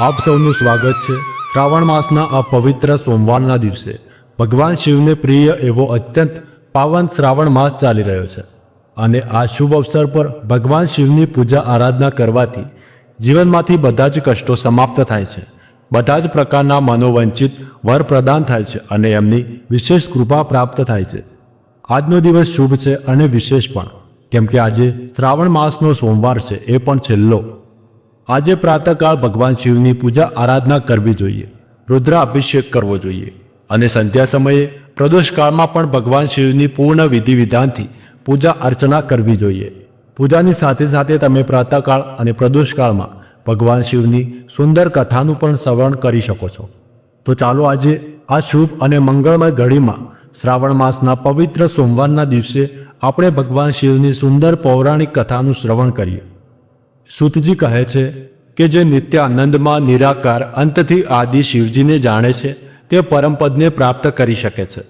આપ સૌનું સ્વાગત છે. શ્રાવણ માસના આ પવિત્ર સોમવારના દિવસે ભગવાન શિવને પ્રિય એવો અત્યંત પાવન શ્રાવણ માસ ચાલી રહ્યો છે અને આ શુભ અવસર પર ભગવાન શિવની પૂજા આરાધના કરવાથી જીવનમાંથી બધા જ કષ્ટો સમાપ્ત થાય છે. બધા જ પ્રકારના મનોવંચિત વર પ્રદાન થાય છે અને એમની વિશેષ કૃપા પ્રાપ્ત થાય છે. આજનો દિવસ શુભ છે અને વિશેષ પણ. કેમ કે આજે શ્રાવણ માસનો સોમવાર છે, એ પણ છેલ્લો. આજે પ્રાતઃકાળ ભગવાન શિવની પૂજા આરાધના કરવી જોઈએ રુદ્ર અભિષેક કરવો જોઈએ અને સંધ્યા સમયે પ્રદોષકાળમાં પણ ભગવાન શિવની પૂર્ણ વિધિ વિધાનથી પૂજા અર્ચના કરવી જોઈએ. પૂજાની સાથે સાથે તમે પ્રાતઃકાળ અને પ્રદોષકાળમાં ભગવાન શિવની સુંદર કથાનું પણ શ્રવણ કરી શકો છો. તો ચાલો આજે આ શુભ અને મંગળમય ઘડીમાં શ્રાવણ માસના પવિત્ર સોમવારના દિવસે આપણે ભગવાન શિવની સુંદર પૌરાણિક કથાનું શ્રવણ કરીએ. સુતજી કહે છે કે જે નિત્ય આનંદમાં નિરાકાર અંતથી આદિ શિવજીને જાણે છે, તે પરમપદને પ્રાપ્ત કરી શકે છે,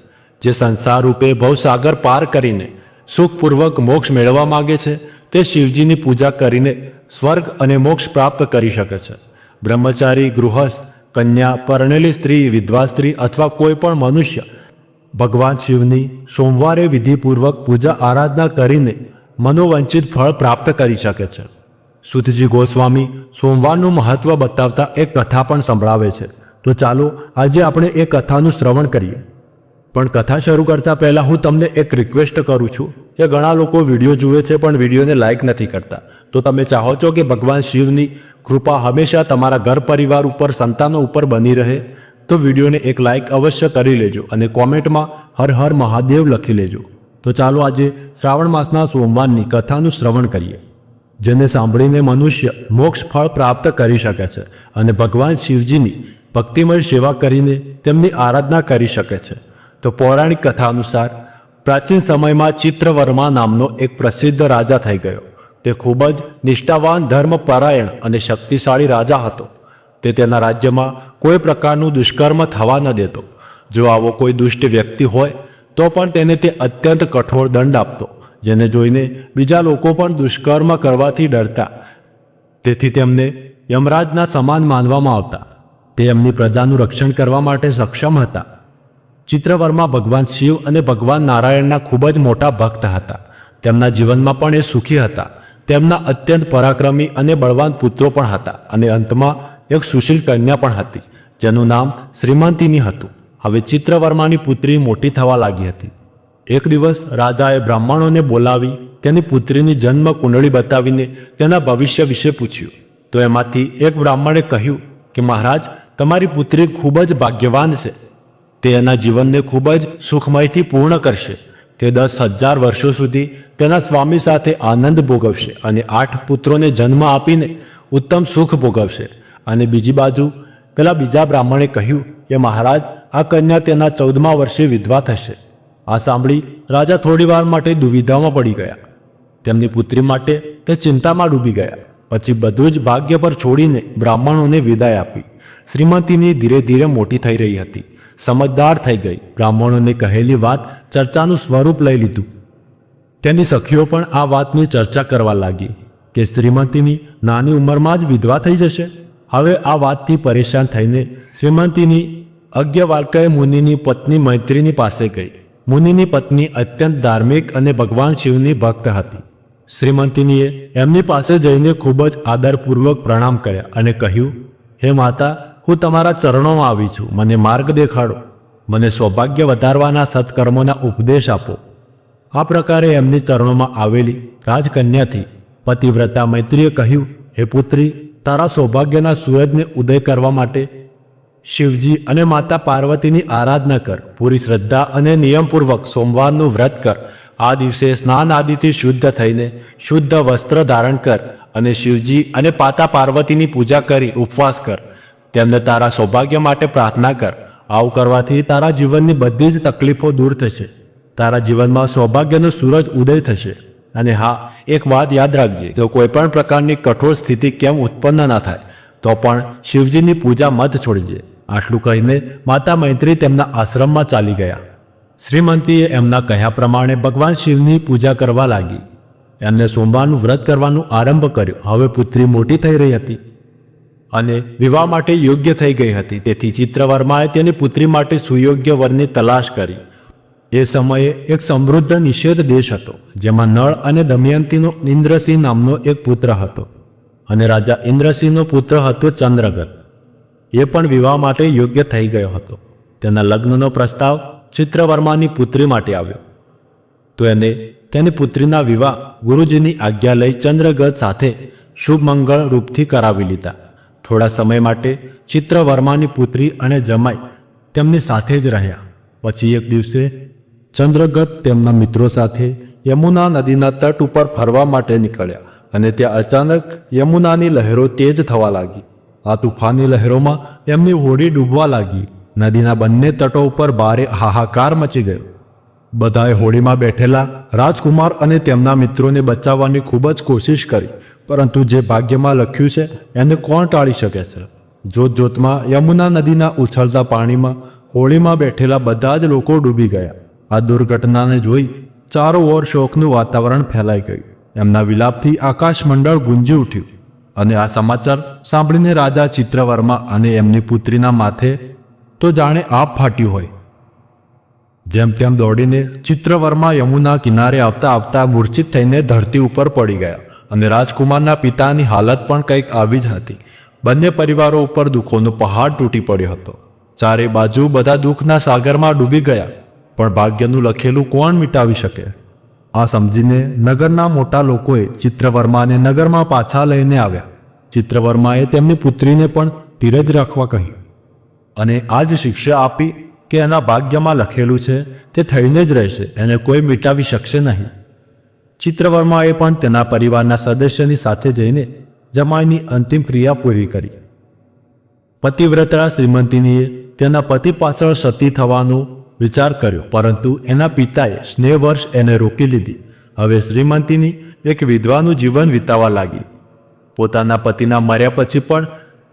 જે સંસાર રૂપે ભવસાગર પાર કરીને સુખપૂર્વક મોક્ષ મેળવવા માગે છે, તે શિવજીની પૂજા કરીને સ્વર્ગ અને મોક્ષ પ્રાપ્ત કરી શકે છે. બ્રહ્મચારી, ગૃહસ્થ, કન્યા, પરણેલી સ્ત્રી, વિધવા સ્ત્રી અથવા કોઈ પણ મનુષ્ય ભગવાન શિવની સોમવારે વિધિપૂર્વક પૂજા આરાધના કરીને મનોવંચિત ફળ પ્રાપ્ત કરી શકે છે. સુધજી ગોસ્વામી સોમવારનું મહત્વ બતાવતા એક કથા પણ સંભળાવે છે. તો ચાલો આજે આપણે એ કથાનું શ્રવણ કરીએ. પણ કથા શરૂ કરતા પહેલાં હું તમને એક રિક્વેસ્ટ કરું છું. કે ઘણા લોકો વીડિયો જુએ છે પણ વિડીયોને લાઇક નથી કરતા. તો તમે ચાહો છો કે ભગવાન શિવની કૃપા હંમેશા તમારા ઘર પરિવાર ઉપર, સંતાનો ઉપર બની રહે? તો વિડીયોને એક લાઇક અવશ્ય કરી લેજો અને કોમેન્ટમાં હર હર મહાદેવ લખી લેજો. તો ચાલો આજે શ્રાવણ માસના સોમવારની કથાનું શ્રવણ કરીએ. જેને સાંભળીને મનુષ્ય મોક્ષ ફળ પ્રાપ્ત કરી શકે છે અને ભગવાન શિવજીની ભક્તિમય સેવા કરીને તેમની આરાધના કરી શકે છે. તો પૌરાણિક કથા અનુસાર પ્રાચીન સમયમાં ચિત્રવર્મા નામનો એક પ્રસિદ્ધ રાજા થઈ ગયો. તે ખૂબ જ નિષ્ઠાવાન ધર્મપરાયણ અને શક્તિશાળી રાજા હતો. તે તેના રાજ્યમાં કોઈ પ્રકારનું દુષ્કર્મ થવા ન દેતો. જો આવો કોઈ દુષ્ટ વ્યક્તિ હોય, તો પણ તેને તે અત્યંત કઠોર દંડ આપતો, જેને જોઈને બીજા લોકો પણ દુષ્કર્મ કરવાથી ડરતા. તેથી તેમને યમરાજના સમાન માનવામાં આવતા. તે એમની પ્રજાનું રક્ષણ કરવા માટે સક્ષમ હતા. ચિત્રવર્મા ભગવાન શિવ અને ભગવાન નારાયણના ખૂબ જ મોટા ભક્ત હતા. તેમના જીવનમાં પણ એ સુખી હતા. તેમના અત્યંત પરાક્રમી અને બળવાન પુત્રો પણ હતા અને અંતમાં એક સુશીલ કન્યા પણ હતી. જેનું નામ શ્રીમંતિની હતું. હવે ચિત્રવર્માની પુત્રી મોટી થવા લાગી હતી. એક દિવસ રાજાએ બ્રાહ્મણોને બોલાવી તેની પુત્રીની જન્મ કુંડળી બતાવીને તેના ભવિષ્ય વિશે પૂછ્યું. તો એમાંથી એક બ્રાહ્મણે કહ્યું કે, મહારાજ, તમારી પુત્રી ખૂબ જ ભાગ્યવાન છે. તે એના જીવનને ખૂબ જ સુખમયથી પૂર્ણ કરશે. તે દસ હજાર વર્ષો સુધી તેના સ્વામી સાથે આનંદ ભોગવશે અને આઠ પુત્રોને જન્મ આપીને ઉત્તમ સુખ ભોગવશે. અને બીજી બાજુ પેલા બીજા બ્રાહ્મણે કહ્યું કે મહારાજ, આ કન્યા તેના ચૌદમા વર્ષે વિધવા થશે. આ સાંભળી રાજા થોડીવાર માટે દુવિધામાં પડી ગયા. તેમની પુત્રી માટે તે ચિંતામાં ડૂબી ગયા. પછી બધું જ ભાગ્ય પર છોડીને બ્રાહ્મણોને વિદાય આપી. શ્રીમતીની ધીરે ધીરે મોટી થઈ રહી હતી. સમજદાર થઈ ગઈ. બ્રાહ્મણોને કહેલી વાત ચર્ચાનું સ્વરૂપ લઈ લીધું. તેની સખીઓ પણ આ વાતની ચર્ચા કરવા લાગી કે શ્રીમતીની નાની ઉંમરમાં જ વિધવા થઈ જશે? હવે આ વાતથી પરેશાન થઈને શ્રીમંતીની અજ્ઞવાલ્કય મુનિની પત્ની મૈત્રીની પાસે ગઈ. મુનિની પત્ની અત્યંત ધાર્મિક અને ભગવાન શિવની ભક્ત હતી. શ્રીમંતિનીએ એમની પાસે જઈને ખૂબ જ આદરપૂર્વક પ્રણામ કર્યા અને કહ્યું, હે માતા, હું તમારા ચરણોમાં આવી છું. મને માર્ગ દેખાડો. મને સૌભાગ્ય વધારવાના સત્કર્મોના ઉપદેશ આપો. આ પ્રકારે એમની ચરણોમાં આવેલી રાજકન્યાથી પતિવ્રતા મૈત્રીએ કહ્યું, હે પુત્રી તારા સૌભાગ્યના સૂરજને ઉદય કરવા માટે શિવજી અને માતા પાર્વતીની આરાધના કર. પૂરી શ્રદ્ધા અને નિયમપૂર્વક સોમવારનું વ્રત કર. આ દિવસે સ્નાન આદિથી શુદ્ધ થઈને શુદ્ધ વસ્ત્ર ધારણ કર અને શિવજી અને પાતા પાર્વતીની પૂજા કરી ઉપવાસ કર. તેમને તારા સૌભાગ્ય માટે પ્રાર્થના કર. આવું કરવાથી તારા જીવનની બધી જ તકલીફો દૂર થશે. તારા જીવનમાં સૌભાગ્યનો સૂરજ ઉદય થશે. અને હા, એક વાત યાદ રાખજે, જો કોઈ પણ પ્રકારની કઠોર સ્થિતિ કેમ ઉત્પન્ન ના થાય, તો પણ શિવજીની પૂજા મત છોડીજે. આટલું કહીને માતા મૈત્રી તેમના આશ્રમમાં ચાલી ગયા. શ્રીમંતીએ એમના કહ્યા પ્રમાણે ભગવાન શિવની પૂજા કરવા લાગી. એમને સોમવારનું વ્રત કરવાનું આરંભ કર્યો. હવે પુત્રી મોટી થઈ રહી હતી અને વિવાહ માટે યોગ્ય થઈ ગઈ હતી. તેથી ચિત્રવર્માએ તેની પુત્રી માટે સુયોગ્ય વરની તલાશ કરી. એ સમયે એક સમૃદ્ધ નિષેધ દેશ હતો, જેમાં નળ અને દમયંતીનો ઇન્દ્રસિંહ નામનો એક પુત્ર હતો અને રાજા ઇન્દ્રસિંહનો પુત્ર હતો ચંદ્રગર. એ પણ વિવાહ માટે યોગ્ય થઈ ગયો હતો. તેના લગ્નનો પ્રસ્તાવ ચિત્રવર્માની પુત્રી માટે આવ્યો. તો એને તેની પુત્રીના વિવાહ ગુરુજીની આજ્ઞા લઈ ચંદ્રગત સાથે શુભ મંગળ રૂપથી કરાવી લીધા. થોડા સમય માટે ચિત્રવર્માની પુત્રી અને જમાઈ તેમની સાથે જ રહ્યા. પછી એક દિવસે ચંદ્રગત તેમના મિત્રો સાથે યમુના નદીના તટ ઉપર ફરવા માટે નીકળ્યા અને ત્યાં અચાનક યમુનાની લહેરો તેજ થવા લાગી. આ તુફાની લહેરોમાં એમની હોડી ડૂબવા લાગી. નદીના બંને તટો ઉપર ભારે હાહાકાર મચી ગયો. બધાએ હોડીમાં બેઠેલા રાજકુમાર અને તેમના મિત્રોને બચાવવાની ખૂબ જ કોશિશ કરી, પરંતુ જે ભાગ્યમાં લખ્યું છે, એને કોણ ટાળી શકે છે? જોતજોતમાં યમુના નદીના ઉછળતા પાણીમાં હોળીમાં બેઠેલા બધા જ લોકો ડૂબી ગયા. આ દુર્ઘટનાને જોઈ ચારો ઓર શોકનું વાતાવરણ ફેલાઈ ગયું. એમના વિલાપથી આકાશમંડળ ગુંજી ઉઠ્યું અને આ સમાચાર સાંભળીને રાજા ચિત્રવર્મા અને એમની પુત્રીના માથે તો જાણે આપ ફાટ્યું હોય. જેમ તેમ દોડીને ચિત્રવર્મા યમુના કિનારે આવતા આવતા મૂર્છિત થઈને ધરતી ઉપર પડી ગયા અને રાજકુમારના પિતાની હાલત પણ કંઈક આવી જ હતી. બંને પરિવારો ઉપર દુઃખોનો પહાડ તૂટી પડ્યો હતો. ચારે બાજુ બધા દુઃખના સાગરમાં ડૂબી ગયા. પણ ભાગ્યનું લખેલું કોણ મિટાવી શકે? આ સમજીને નગરના મોટા લોકોએ ચિત્રવર્માને નગરમાં પાછા લઈને આવ્યા. ચિત્રવર્માએ તેમની પુત્રીને પણ ધીરજ રાખવા કહ્યું. અને આ જ શિક્ષા આપી કે એના ભાગ્યમાં લખેલું છે, તે થઈને જ રહેશે, એને કોઈ મિટાવી શકશે નહીં. ચિત્રવર્માએ પણ તેના પરિવારના સદસ્યની સાથે જઈને જમાઈની અંતિમ ક્રિયા પૂરી કરી. પતિવ્રતા શ્રીમંતીનીએ તેના પતિ પાછળ સતી થવાનો વિચાર કર્યો. પરંતુ એના પિતાએ સ્નેહ વર્ષ એને રોકી લીધી. હવે શ્રીમંતીની એક વિધવાનું જીવન વિતાવા લાગી. પોતાના પતિના મર્યા પછી પણ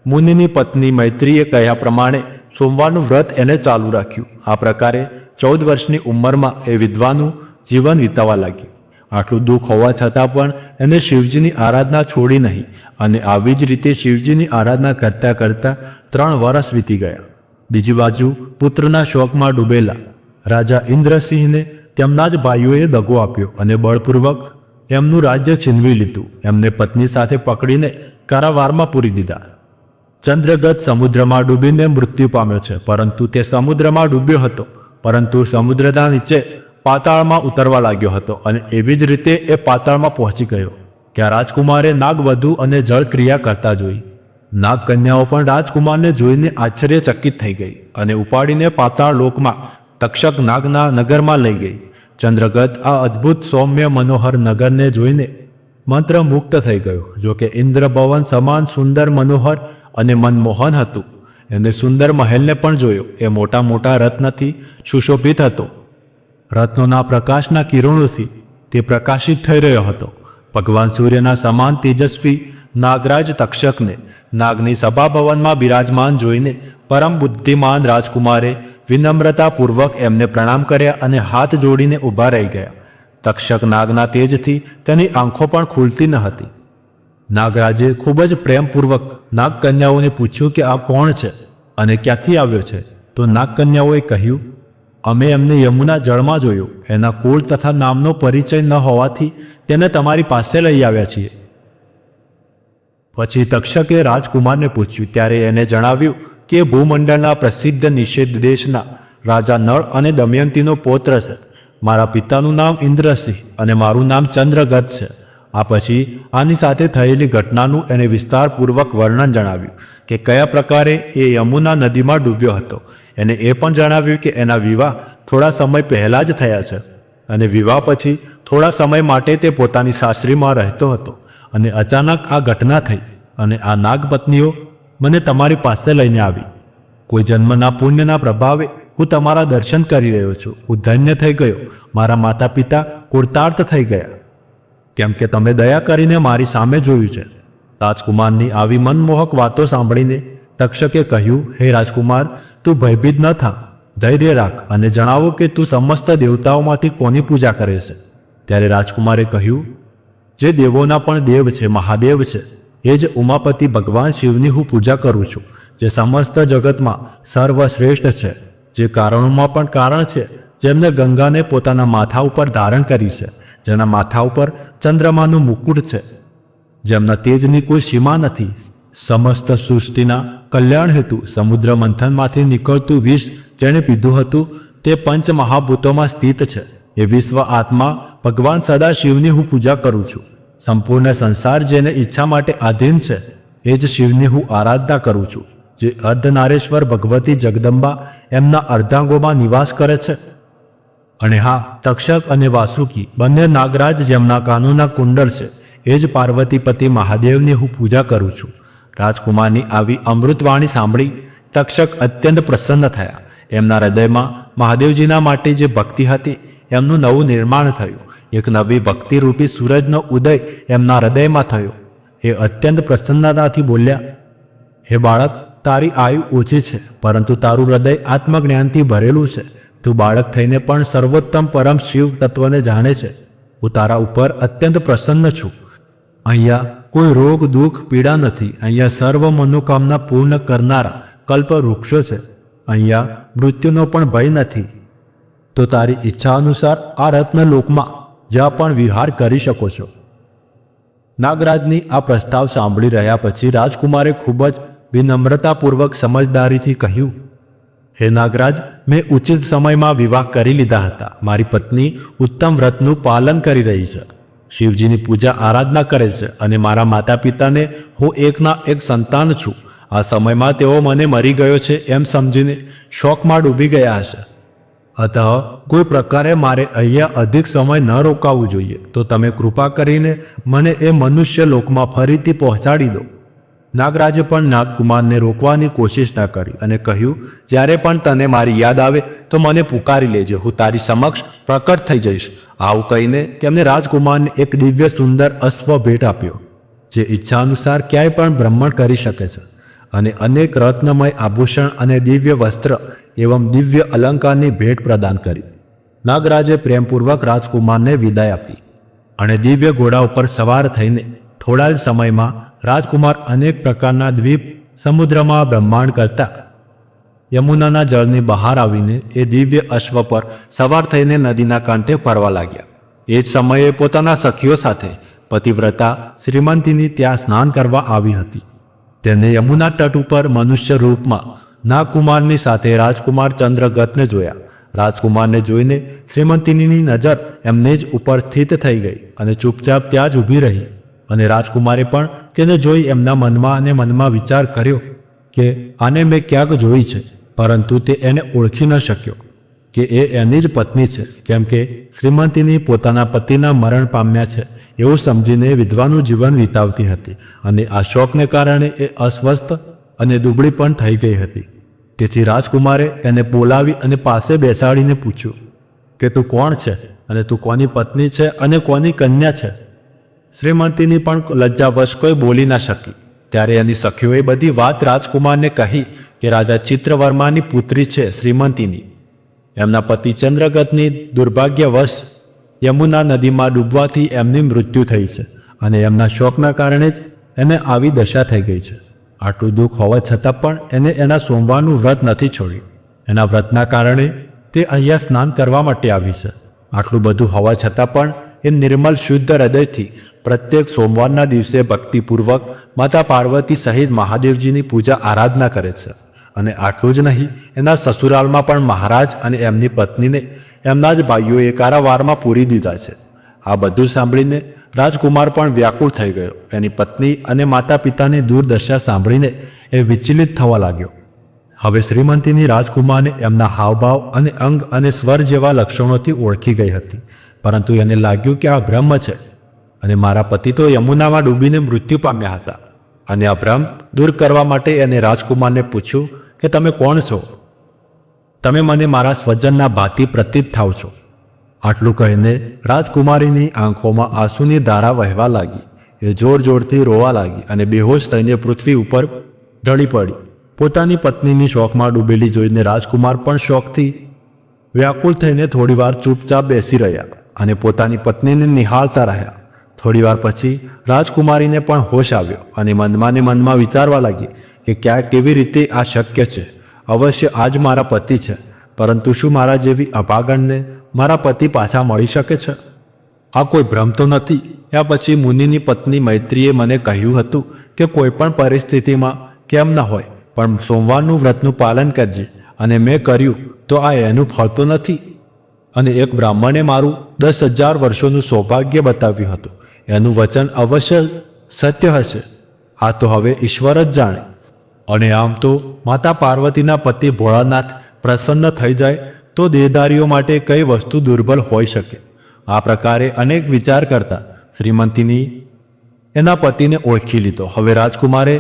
મુનિની પત્ની મૈત્રીએ કહ્યા પ્રમાણે સોમવારનું વ્રત એને ચાલુ રાખ્યું. આ પ્રકારે ચૌદ વર્ષની ઉંમરમાં એ વિધવાનું જીવન વિતાવા લાગી. આટલું દુઃખ હોવા છતાં પણ એને શિવજીની આરાધના છોડી નહીં. અને આવી જ રીતે શિવજીની આરાધના કરતાં કરતાં ત્રણ વર્ષ વીતી ગયા. બીજી બાજુ પુત્રના શોકમાં ડૂબેલા રાજા ઇન્દ્રસિંહને તેમના જ ભાઈઓએ દગો આપ્યો અને બળપૂર્વક એમનું રાજ્ય છીનવી લીધું. એમને પત્ની સાથે પકડીને કારાવારમાં પૂરી દીધા. ચંદ્રગત સમુદ્રમાં ડૂબીને મૃત્યુ પામ્યો છે, પરંતુ તે સમુદ્રમાં ડૂબ્યો હતો. પરંતુ સમુદ્રના નીચે પાતાળમાં ઉતરવા લાગ્યો હતો અને એવી જ રીતે એ પાતાળમાં પહોંચી ગયો ત્યાં રાજકુમારે નાગવધુ અને જળક્રિયા કરતા જોઈ. નાગ કન્યાઓ પણ રાજકુમારને જોઈને આશ્ચર્યચકિત થઈ ગઈ અને ઉપાડીને પાતાળ લોકમાં તક્ષક નાગના નગરમાં લઈ ગઈ. ચંદ્રગત આ અદ્ભુત સૌમ્ય મનોહર નગરને જોઈને મંત્ર મુક્ત થઈ ગયો જોકે ઇન્દ્રભવન સમાન સુંદર મનોહર અને મનમોહન હતું. એને સુંદર મહેલને પણ જોયો. એ મોટા મોટા રત્નથી સુશોભિત હતો. રત્નોના પ્રકાશના કિરણોથી તે પ્રકાશિત થઈ રહ્યો હતો. ભગવાન સૂર્યના સમાન તેજસ્વી નાગરાજ તક્ષકને, નાગની સભાભવનમાં બિરાજમાન જોઈને પરમ બુદ્ધિમાન રાજકુમારે વિનમ્રતાપૂર્વક એમને પ્રણામ કર્યા અને હાથ જોડીને ઊભા રહી ગયા. તક્ષક નાગના તેજથી તેની આંખો પણ ખુલતી ન હતી. નાગરાજે ખૂબ જ પ્રેમપૂર્વક નાગકન્યાઓને પૂછ્યું કે આ કોણ છે અને ક્યાંથી આવ્યો છે? તો નાગકન્યાઓએ કહ્યું, અમે એમને યમુના જળમાં જોયું. એના કુળ તથા નામનો પરિચય ન હોવાથી તેને તમારી પાસે લઈ આવ્યા છીએ. પછી તક્ષકે રાજકુમારને પૂછ્યું, ત્યારે એને જણાવ્યું કે ભૂમંડળના પ્રસિદ્ધ નિષેધ દેશના રાજા નળ અને દમયંતીનો પૌત્ર છે. મારા પિતાનું નામ ઇન્દ્રસિંહ અને મારું નામ ચંદ્રગત છે. આ પછી આની સાથે થયેલી ઘટનાનું એને વિસ્તારપૂર્વક વર્ણન જણાવ્યું કે કયા પ્રકારે એ યમુના નદીમાં ડૂબ્યો હતો. એને એ પણ જણાવ્યું કે એના વિવાહ થોડા સમય પહેલાં જ થયા છે અને વિવાહ પછી થોડા સમય માટે તે પોતાની સાસરીમાં રહેતો હતો અને અચાનક આ ઘટના થઈ. અને આ નાગપત્નીઓ મને તમારી પાસે લઈને આવી. કોઈ જન્મના પુણ્યના પ્રભાવે હું તમારા દર્શન કરી રહ્યો છું. હું ધન્ય થઈ ગયો. મારા માતા પિતા કૃતાર્થ થઈ ગયા. કેમ કે તમે દયા કરીને મારી સામે જોયું છે. રાજકુમારની આવી મનમોહક વાતો સાંભળીને તક્ષકે કહ્યું, હે રાજકુમાર, તું ભયભીત ન થા. ધૈર્ય રાખ અને જણાવો કે તું સમસ્ત દેવતાઓમાંથી કોની પૂજા કરે છે? ત્યારે રાજકુમારે કહ્યું, જે દેવોના પણ દેવ છે, મહાદેવ છે. એ જ ઉમાપતિ ભગવાન શિવની હું પૂજા કરું છું, જે સમસ્ત જગતમાં સર્વશ્રેષ્ઠ છે, જે કારણોમાં પણ કારણ છે, જેમને ગંગાને પોતાના માથા ઉપર ધારણ કરી છે, જેના માથા ઉપર ચંદ્રમાનું મુકુટ છે. જેમના તેજની કોઈ સીમા નથી, સમસ્ત સૃષ્ટિના કલ્યાણ હેતુ સમુદ્ર મંથનમાંથી નીકળતું વિષ જેણે પીધું હતું, તે પંચ મહાભૂતોમાં સ્થિત છે. એ વિશ્વ આત્મા ભગવાન સદાશિવની હું પૂજા કરું છું. સંપૂર્ણ સંસાર જેને ઈચ્છા માટે આધીન છે, એ જ શિવની હું આરાધના કરું છું, જે અર્ધનારેશ્વર ભગવતી જગદંબા એમના અર્ધાંગોમાં નિવાસ કરે છે. અને હા, તક્ષક અને વાસુકી બંને નાગરાજ જેમના કાનુના કુંડળ છે, એ જ પાર્વતીપતિ મહાદેવની હું પૂજા કરું છું. રાજકુમારની આવી અમૃતવાણી સાંભળી તક્ષક અત્યંત પ્રસન્ન થયા. એમના હૃદયમાં મહાદેવજીના માટે જે ભક્તિ હતી, એમનું નવું નિર્માણ થયું. એક નવી ભક્તિરૂપી સૂરજનો ઉદય એમના હૃદયમાં થયો. એ અત્યંત પ્રસન્નતાથી બોલ્યા, હે બાળક, તારી આયુ ઓછી છે, પરંતુ તારું હૃદય આત્મજ્ઞાનથી ભરેલું છે. તું બાળક થઈને પણ સર્વોત્તમ પરમ શિવ તત્વને જાણે છે. હું તારા ઉપર અત્યંત પ્રસન્ન છું. અહીંયા કોઈ રોગ, દુઃખ, પીડા નથી. અહીંયા સર્વ મનોકામના પૂર્ણ કરનારા કલ્પ વૃક્ષો છે. અહીંયા મૃત્યુનો પણ ભય નથી. તો તારી ઈચ્છા અનુસાર આ રત્નલોકમાં જ્યાં પણ વિહાર કરી શકો છો. નાગરાજની આ પ્રસ્તાવ સાંભળી રહ્યા પછી રાજકુમારે ખૂબ જ વિનમ્રતાપૂર્વક સમજદારીથી કહ્યું, હે નાગરાજ, મેં ઉચિત સમયમાં વિવાહ કરી લીધા હતા. મારી પત્ની ઉત્તમ વ્રતનું પાલન કરી રહી છે. શિવજીની પૂજા આરાધના કરે છે અને મારા માતા પિતાને હું એકના એક સંતાન છું. આ સમયમાં તેઓ મને મરી ગયો છે એમ સમજીને શોકમાં ડૂબી ગયા હશે. અતઃ કોઈ પ્રકારે મારે અહીંયા અધિક સમય ન રોકાવવું જોઈએ. તો તમે કૃપા કરીને મને એ મનુષ્ય લોકમાં ફરીથી પહોંચાડી દો. નાગરાજે પણ નાગકુમારને રોકવાની કોશિશ ન કરી અને કહ્યું, જ્યારે પણ તને મારી યાદ આવે, તો મને પુકારી લેજે. હું તારી સમક્ષ પ્રકટ થઈ જઈશ. આવું કહીને તેમને રાજકુમારને એક દિવ્ય સુંદર અશ્વ ભેટ આપ્યો, જે ઈચ્છા અનુસાર ક્યાંય પણ ભ્રમણ કરી શકે છે. અને અનેક રત્નમય આભૂષણ અને દિવ્ય વસ્ત્ર એવં દિવ્ય અલંકારની ભેટ પ્રદાન કરી. નાગરાજે પ્રેમપૂર્વક રાજકુમારને વિદાય આપી અને દિવ્ય ઘોડા ઉપર સવાર થઈને થોડા જ સમયમાં રાજકુમાર અનેક પ્રકારના દ્વીપ સમુદ્રમાં બ્રહ્માંડ કરતા યમુનાના જળની બહાર આવીને એ દિવ્ય અશ્વ પર સવાર થઈને નદીના કાંઠે ફરવા લાગ્યા. એ જ સમયે પોતાના સખીઓ સાથે પતિવ્રતા શ્રીમંતીની ત્યાં સ્નાન કરવા આવી હતી. તેને યમુના તટ ઉપર મનુષ્ય રૂપમાં નાગકુમારની સાથે રાજકુમાર ચંદ્રગતને જોયા. રાજકુમારને જોઈને શ્રીમંતીની નજર એમને જ ઉપર સ્થિત થઈ ગઈ અને ચૂપચાપ ત્યાં જ ઊભી રહી. અને રાજકુમારે પણ તેને જોઈ એમના મનમાં અને મનમાં વિચાર કર્યો કે આને મેં ક્યાંક જોઈ છે, પરંતુ તે એને ઓળખી ન શક્યો. કે એ એની જ પત્ની છે, કેમ કે શ્રીમતીની પોતાના પતિના મરણ પામ્યા છે, એવું સમજીને વિધવાનું જીવન વિતાવતી હતી અને આ શોકને કારણે એ અસ્વસ્થ અને દુબળી પણ થઈ ગઈ હતી. તેથી રાજકુમારે એને બોલાવી અને પાસે બેસાડીને પૂછ્યું, કે તું કોણ છે અને તું કોની પત્ની છે અને કોની કન્યા છે? શ્રીમતીની પણ લજ્જાવશ કોઈ બોલી ના શકી. ત્યારે એની સખીઓએ બધી વાત રાજકુમારને કહી કે રાજા ચિત્રવર્માની પુત્રી છે શ્રીમંતીની. એમના પતિ ચંદ્રગતની દુર્ભાગ્યવશ યમુના નદીમાં ડૂબવાથી એમની મૃત્યુ થઈ છે અને એમના શોકના કારણે જ એને આવી દશા થઈ ગઈ છે. આટલું દુઃખ હોવા છતાં પણ એને એના સોમવારનું વ્રત નથી છોડ્યું. એના વ્રતના કારણે તે અહીંયા સ્નાન કરવા માટે આવી છે. આટલું બધું હોવા છતાં પણ એ નિર્મલ શુદ્ધ હૃદયથી પ્રત્યેક સોમવારના દિવસે ભક્તિપૂર્વક માતા પાર્વતી સહિત મહાદેવજીની પૂજા આરાધના કરે છે. અને આટલું જ નહીં. એના સસુરાલમાં પણ મહારાજ અને એમની પત્નીને એમના જ ભાઈઓએ કારાવારમાં પૂરી દીધા છે. આ બધું સાંભળીને રાજકુમાર પણ વ્યાકુળ થઈ ગયો. એની પત્ની અને માતા પિતાની દુર્દશા સાંભળીને એ વિચલિત થવા લાગ્યો. હવે શ્રીમંતીની રાજકુમારને એમના હાવભાવ અને અંગ અને સ્વર જેવા લક્ષણોથી ઓળખી ગઈ હતી. પરંતુ એને લાગ્યું કે આ બ્રહ્મ છે અને મારા પતિ તો યમુનામાં ડૂબીને મૃત્યુ પામ્યા હતા. અને આ ભ્રમ દૂર કરવા માટે એને રાજકુમારને પૂછ્યું કે તમે કોણ છો? તમે મને મારા સ્વજનના ભાતી પ્રતીત થાવ છો. આટલું કહીને રાજકુમારીની આંખોમાં આંસુની ધારા વહેવા લાગી. એ જોર જોરથી રોવા લાગી અને બેહોશ થઈને પૃથ્વી ઉપર ઢળી પડી. પોતાની પત્નીની શોખમાં ડૂબેલી જોઈને રાજકુમાર પણ શોખથી વ્યાકુળ થઈને થોડીવાર ચૂપચાપ બેસી રહ્યા અને પોતાની પત્નીને નિહાળતા રહ્યા. થોડી વાર પછી રાજકુમારીને પણ હોશ આવ્યો અને મનમાં ને મનમાં વિચારવા લાગી કે ક્યાં કેવી રીતે આ શક્ય છે? અવશ્ય આજ મારા પતિ છે. પરંતુ શું મારા જેવી અભાગણને મારા પતિ પાછા મળી શકે છે? આ કોઈ ભ્રમ તો નથી. યા પછી મુનિની પત્ની મૈત્રીએ મને કહ્યું હતું કે કોઈ પણ પરિસ્થિતિમાં કેમ ન હોય, પણ સોમવારનું વ્રતનું પાલન કરજે અને મેં કર્યું તો આ એનું ફળ તો નથી. અને એક બ્રાહ્મણે મારું દસ હજાર વર્ષોનું સૌભાગ્ય બતાવ્યું હતું. એનું વચન અવશ્ય સત્ય હશે. આ તો હવે ઈશ્વર જ જાણે. અને આમ તો માતા પાર્વતીના પતિ ભોળાનાથ પ્રસન્ન થઈ જાય તો દેહધારીઓ માટે કઈ વસ્તુ દુર્બલ હોઈ શકે? આ પ્રકારે અનેક વિચાર કરતા શ્રીમંતીની એના પતિને ઓળખી લીધો. હવે રાજકુમારે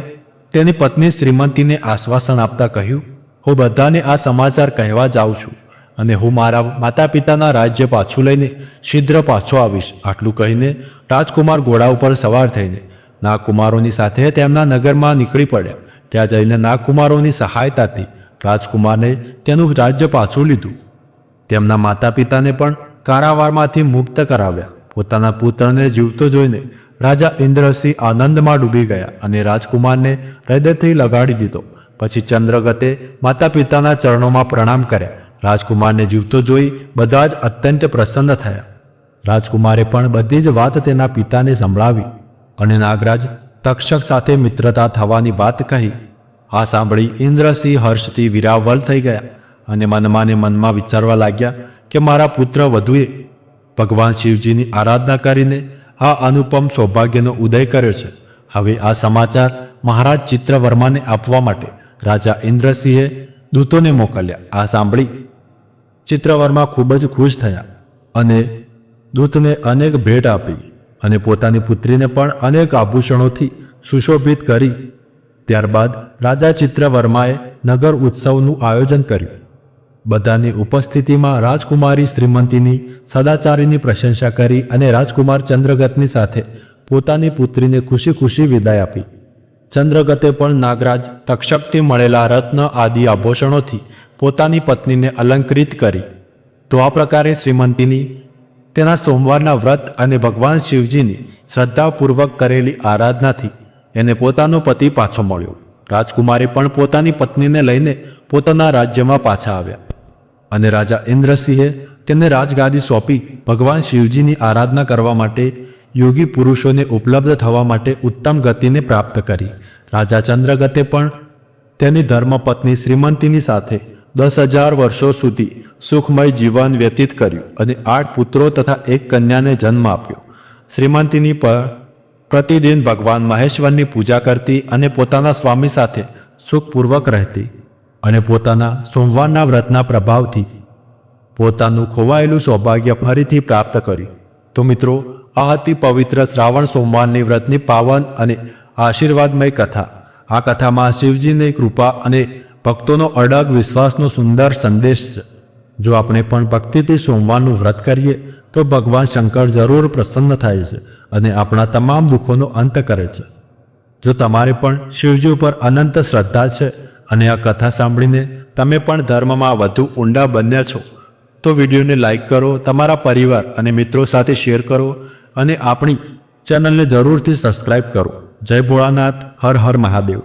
તેની પત્ની શ્રીમંતીને આશ્વાસન આપતા કહ્યું, હું બધાને આ સમાચાર કહેવા જાઉં છું અને હું મારા માતા પિતાના રાજ્ય પાછું લઈને શીઘ્ર પાછો આવીશ. આટલું કહીને રાજકુમાર ઘોડા ઉપર સવાર થઈને નાગકુમારોની સાથે તેમના નગરમાં નીકળી પડ્યા. ત્યાં જઈને નાગકુમારોની સહાયતાથી રાજકુમારને તેનું રાજ્ય પાછું લીધું. તેમના માતા પિતાને પણ કારાવારમાંથી મુક્ત કરાવ્યા. પોતાના પુત્રને જીવતો જોઈને રાજા ઇન્દ્રસિંહ આનંદમાં ડૂબી ગયા અને રાજકુમારને હૃદયથી લગાડી દીધો. પછી ચંદ્રગતે માતા પિતાના ચરણોમાં પ્રણામ કર્યા. રાજકુમારને જીવતો જોઈ બધા જ અત્યંત પ્રસન્ન થયા. રાજકુમારે પણ બધી જ વાત તેના પિતાને સંભળાવી અને નાગરાજ તક્ષક સાથે મિત્રતા થવાની વાત કહી. આ સાંભળી ઇન્દ્રસિંહ હર્ષથી વિરાવલ થઈ ગયા અને મનમાંને મનમાં વિચારવા લાગ્યા કે મારા પુત્ર વધુએ ભગવાન શિવજીની આરાધના કરીને આ અનુપમ સૌભાગ્યનો ઉદય કર્યો છે. હવે આ સમાચાર મહારાજ ચિત્રવર્માને આપવા માટે રાજા ઇન્દ્રસિંહે દૂતોને મોકલ્યા. આ સાંભળી ચિત્રવર્મા ખૂબ જ ખુશ થયા અને દૂતને અનેક ભેટ આપી. અને પોતાની પુત્રીને પણ અનેક આભૂષણોથી સુશોભિત કરી. ત્યારબાદ રાજા ચિત્રવર્માએ નગર ઉત્સવનું આયોજન કર્યું. બધાની ઉપસ્થિતિમાં રાજકુમારી શ્રીમંતીની સદાચારીની પ્રશંસા કરી અને રાજકુમાર ચંદ્રગતની સાથે પોતાની પુત્રીને ખુશી ખુશી વિદાય આપી. ચંદ્રગતે પણ નાગરાજ તક્ષકથી મળેલા રત્ન આદિ આભૂષણોથી પોતાની પત્નીને અલંકૃત કરી. તો આ પ્રકારે શ્રીમંતીની તેના સોમવારના વ્રત અને ભગવાન શિવજીની શ્રદ્ધાપૂર્વક કરેલી આરાધનાથી એને પોતાનો પતિ પાછો મળ્યો. રાજકુમારે પણ પોતાની પત્નીને લઈને પોતાના રાજ્યમાં પાછા આવ્યા અને રાજા ઇન્દ્રસિંહે તેને રાજગાદી સોંપી ભગવાન શિવજીની આરાધના કરવા માટે યોગી પુરુષોને ઉપલબ્ધ થવા માટે ઉત્તમ ગતિને પ્રાપ્ત કરી. રાજા ચંદ્રગતે પણ તેની ધર્મપત્ની શ્રીમંતીની સાથે દસ હજાર વર્ષો સુધી સુખમય જીવન વ્યતીત કર્યું અને આઠ પુત્રો તથા એક કન્યાને જન્મ આપ્યો. શ્રીમંતીની પર પ્રતિદિન ભગવાન મહેશ્વરની પૂજા કરતી અને પોતાના સ્વામી સાથે સુખપૂર્વક રહેતી અને પોતાના સોમવારના વ્રતના પ્રભાવથી પોતાનું ખોવાયેલું સૌભાગ્ય ફરીથી પ્રાપ્ત કર્યું. તો મિત્રો, આ હતી પવિત્ર શ્રાવણ સોમવારની વ્રતની પાવન અને આશીર્વાદમય કથા. આ કથામાં શિવજીની કૃપા અને ભક્તોનો અડગ વિશ્વાસનો સુંદર સંદેશ છે. જો આપણે પણ ભક્તિથી સોમવારનું વ્રત કરીએ, તો ભગવાન શંકર જરૂર પ્રસન્ન થાય છે અને આપણા તમામ દુઃખોનો અંત કરે છે. જો તમારે પણ શિવજી ઉપર અનંત શ્રદ્ધા છે અને આ કથા સાંભળીને તમે પણ ધર્મમાં વધુ ઊંડા બન્યા છો, તો વિડીયોને લાઈક કરો, તમારા પરિવાર અને મિત્રો સાથે શેર કરો અને આપણી ચેનલને જરૂરથી સબસ્ક્રાઈબ કરો. જય ભોળાનાથ, હર હર મહાદેવ.